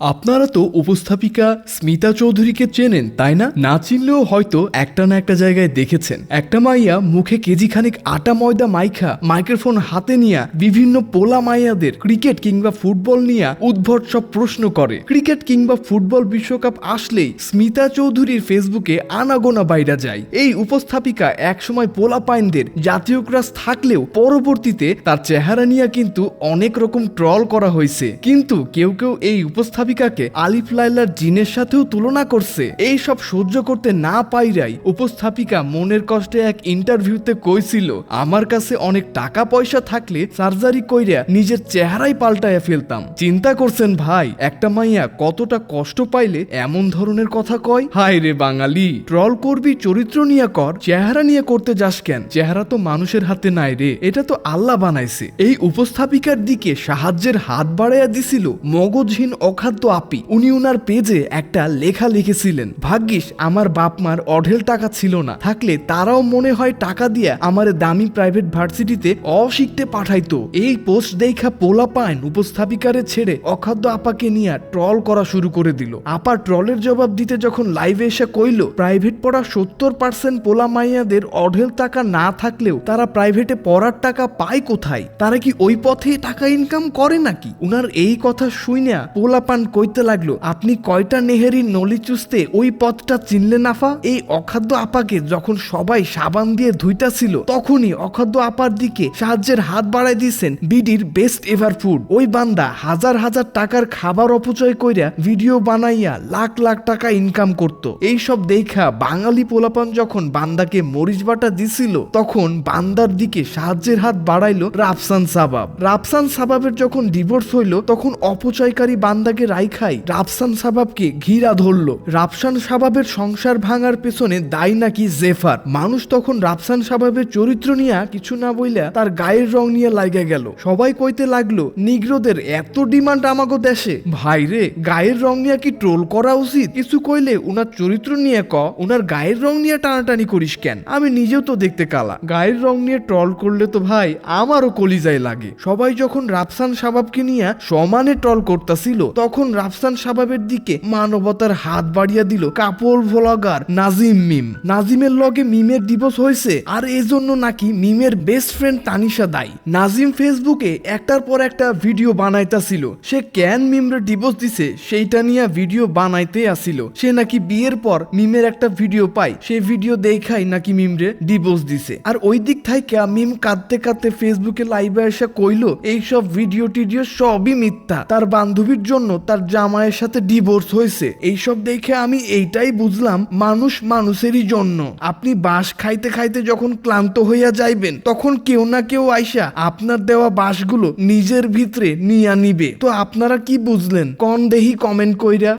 আপনারা তো উপস্থাপিকা স্মিতা চৌধুরীকে চেনেন, তাই না? না চিনলেও হয়তো একটা না একটা জায়গায় দেখেছেন। একটা মাইয়া মুখে কেজি খানিক আটা ময়দা মাইখা, মাইক্রোফোন হাতে নিয়া বিভিন্ন পোলা মাইয়াদের ক্রিকেট কিংবা ফুটবল নিয়ে উদ্ভট সব প্রশ্ন করে। ক্রিকেট কিংবা ফুটবল বিশ্বকাপ আসলেই স্মিতা চৌধুরীর ফেসবুকে আনাগোনা বাইরা যায়। এই উপস্থাপিকা একসময় পোলা পাইনদের জাতীয় ক্রাস থাকলেও পরবর্তীতে তার চেহারা নিয়ে কিন্তু অনেক রকম ট্রল করা হয়েছে কিন্তু কেউ কেউ এই উপস্থাপিকাকে আলিফ লাইলার জিনের সাথেও তুলনা করছে। এই সব সহ্য করতে না পাইরাই উপস্থাপিকা মনের কষ্টে এক ইন্টারভিউতে কইছিল, আমার কাছে অনেক টাকা পয়সা থাকলে সার্জারি কইরা নিজের চেহারাই পাল্টায়া ফেলতাম। চিন্তা করছেন ভাই, একটা মাইয়া কতটা কষ্ট পাইলে এমন ধরনের কথা কয়? হায় রে বাঙালি, ট্রল করবি, চরিত্র নিয়ে কর, চেহারা নিয়ে করতে যাস কেন? চেহারা তো মানুষের হাতে নাই রে, এটা তো আল্লাহ বানাইছে। এই উপস্থাপিকার দিকে সাহায্যের হাত বাড়াইয়া দিছিল মগজহীন অখাদ্য আপি। উনি উনার পেজে একটা লেখা লিখেছিলেন, ভাগ্যিস, আমার বাপ মার অঢেল টাকা ছিল না। থাকলে তারাও মনে হয় টাকা দিয়া আমার দামি প্রাইভেট ভার্সিটিতে অশিখতে পাঠাইতো। এই পোস্ট দেখা পোলা পাইন উপস্থাপিকারে ছেড়ে অখাদ্য আপাকে নিয়ে ট্রল করা শুরু করে দিল। আপা ট্রলের জবাব দিতে যখন লাইভে এসে কইল, প্রাইভেট পড়া সত্তর পার্সেন্ট পোলা মাইয়াদের অঢেল টাকা না থাকলেও তারা প্রাইভেটে পড়ার টাকা পায় কোথায়? তারা কি ওই পথে টাকা ইনকাম করে নাকি? উনার এই কথা শুইনা পোলা পান কইতে লাগল, আপনি কয়টা নেহেরির নলি চুষতে ওই পথটা চিনলে নাফা এই অখাদ্য আপাকে যখন সবাই সাবান দিয়ে ধুইতাছিল তখনই অখাদ্য আপার দিকে সাহায্যের হাত বাড়ায় দিয়েছেন বিডির বেস্ট এভার ফুড। ওই বান্দা হাজার হাজার টাকার খাবার অপচয় কইরা ভিডিও বানাইয়া লাখ লাখ টাকা ইনকাম করত। এই সব দেখা বাঙালি পোলাপান যখন বান্দাকে মরিচ বাটা দিছিল, তখন বান্দার দিকে সাহায্যের হাত বাড়াইলো রাফসান সাবাব। রাফসান সাবাবের যখন ডিভোর্স হইল, তখন অপচয়কারী বান্দাকে রাইখাই রাফসান সাবাবকে ঘিরা ধরলো। রাফসান সাবাবের সংসার ভাঙার পেছনে দায়ী নাকি জেফার? মানুষ তখন রাফসান সাবাবের চরিত্র নিয়ে কিছু না বইলা তার গায়ের রং নিয়ে লাগা গেল। সবাই কইতে লাগল, নিগ্রোদের এত ডিমান্ড আমাগো দেশে। ভাইরে গায়ের রং নিয়ে কি ট্রোল করা উচিত? কিছু কইলে উনার চরিত্র নিয়ে ক, উনার গায়ের রং নিয়ে টানাটানি করিস কেন? আমি নিজেও তো দেখতে কালা। গায়ের রং নিয়ে ট্রল করলে তো ভাই আমারও কলিজায় লাগে। সবাই যখন রাফসান সাবাবকে নিয়ে সমানে ট্রল করতেছিল, তখন রাফসান সাবাবের দিকে মানবতার হাত বাড়িয়ে দিল কাপড় ভ্লগার নাজিম মিম। নাজিমের লগে মিমের ডিভোর্স হয়েছে, আর এজন্য নাকি মিমের বেস্ট ফ্রেন্ড তানিশা দায়ী। নাজিম ফেসবুকে একটার পর একটা ভিডিও বানাইতাছিল। সে ক্যান মিমরে ডিভোর্স দিছে সেইটা নিয়ে ভিডিও বানাইতে আসিল। সে নাকি বিয়ের পর মিমের একটা ভিডিও পায়, সেই ভিডিও দেখাই নাকি মিমরে ডিভোর্স দিছে। আর ওই দিক থেকে মিম কাঁদতে কাঁদতে ফেসবুকে লাইভে এসে কইলো, এইসব ভিডিও টিডিও সবই মিথ্যা। তার বান্ধবীর জন্য তার জামাইয়ের সাথে ডিভোর্স হয়েছে। এইসব দেখে আমি এইটাই বুঝলাম, মানুষ মানুষেরই জন্য। আপনি বাঁশ খাইতে খাইতে যখন ক্লান্ত হইয়া যাইবেন, তখন কেউ না কেউ আইসা আপনার দেওয়া বাঁশগুলো নিজের ভিতরে নিয়া নিবে। তো আপনারা কি বুঝলেন? কন দেহি কমেন্ট কইরা।